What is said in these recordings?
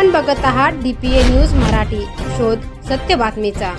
आपण बघत आहात डीपीए न्यूज मराठी. शोध सत्य बातमीचा.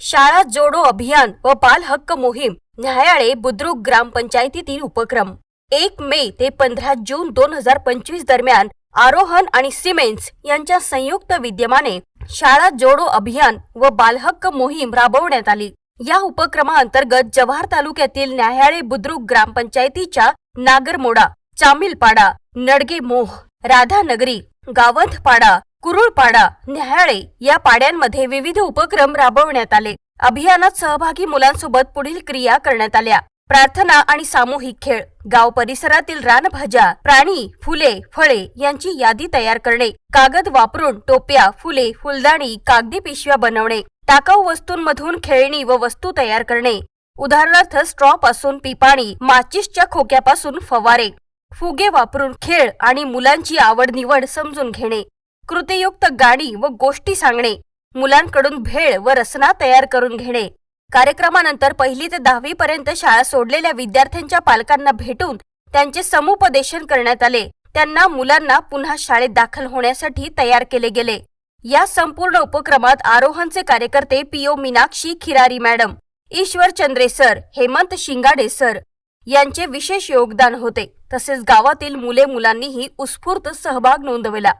शाळा जोडो अभियान व बाल हक्क मोहीम न्यायालय बुद्रुक ग्रामपंचायतीतील उपक्रम. एक मे ते पंधरा जून दोन हजार पंचवीस दरम्यान आरोहन आणि सिमेंट्स यांच्या संयुक्त विद्यमाने शाळा जोडो अभियान व बालहक्क मोहीम राबवण्यात आली. या उपक्रमाअंतर्गत जव्हार तालुक्यातील न्यायालय बुद्रुक ग्रामपंचायतीच्या नागरमोडा चामिलपाडा नडगे मोह राधानगरी गावंथपाडा कुरुळपाडा न्याहाळे या पाड्यांमध्ये विविध उपक्रम राबवण्यात आले. अभियानात सहभागी मुलांसोबत पुढील क्रिया करण्यात आल्या. प्रार्थना आणि सामूहिक खेळ गाव परिसरातील रानभाज्या प्राणी फुले फळे यांची यादी तयार करणे कागद वापरून टोप्या फुले फुलदाणी कागदी पिशव्या बनवणे टाकाऊ वस्तूंमधून खेळणी व वस्तू तयार करणे उदाहरणार्थ स्ट्रॉ पासून पिपाणी माचिसच्या खोक्यापासून फवारे. फुगे वापरून खेळ आणि मुलांची आवड निवड समजून घेणे कृतीयुक्त गाणी व गोष्टी सांगणे मुलांकडून भेळ व रचना तयार करून घेणे. कार्यक्रमानंतर पहिली ते दहावी पर्यंत शाळा सोडलेल्या विद्यार्थ्यांच्या पालकांना भेटून त्यांचे समुपदेशन करण्यात आले. त्यांना मुलांना पुन्हा शाळेत दाखल होण्यासाठी तयार केले गेले. या संपूर्ण उपक्रमात आरोहणचे कार्यकर्ते PO Meenakshi Khirari madam Ishwar Chandre sir Hemant Shingade sir यांचे विशेष योगदान होते. तसेच गावातील मुले मुलांनीही उत्स्फूर्त सहभाग नोंदविला.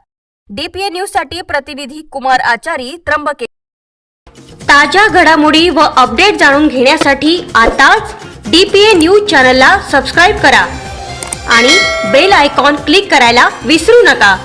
डीपीए न्यूजसाठी प्रतिनिधी कुमार आचारी त्र्यंबके ताज्या घडामोडी व अपडेट जाणून घेण्यासाठी आताच डीपीए न्यूज चॅनलला सबस्क्राईब करा. आणि बेल आयकॉन क्लिक करायला विसरू नका.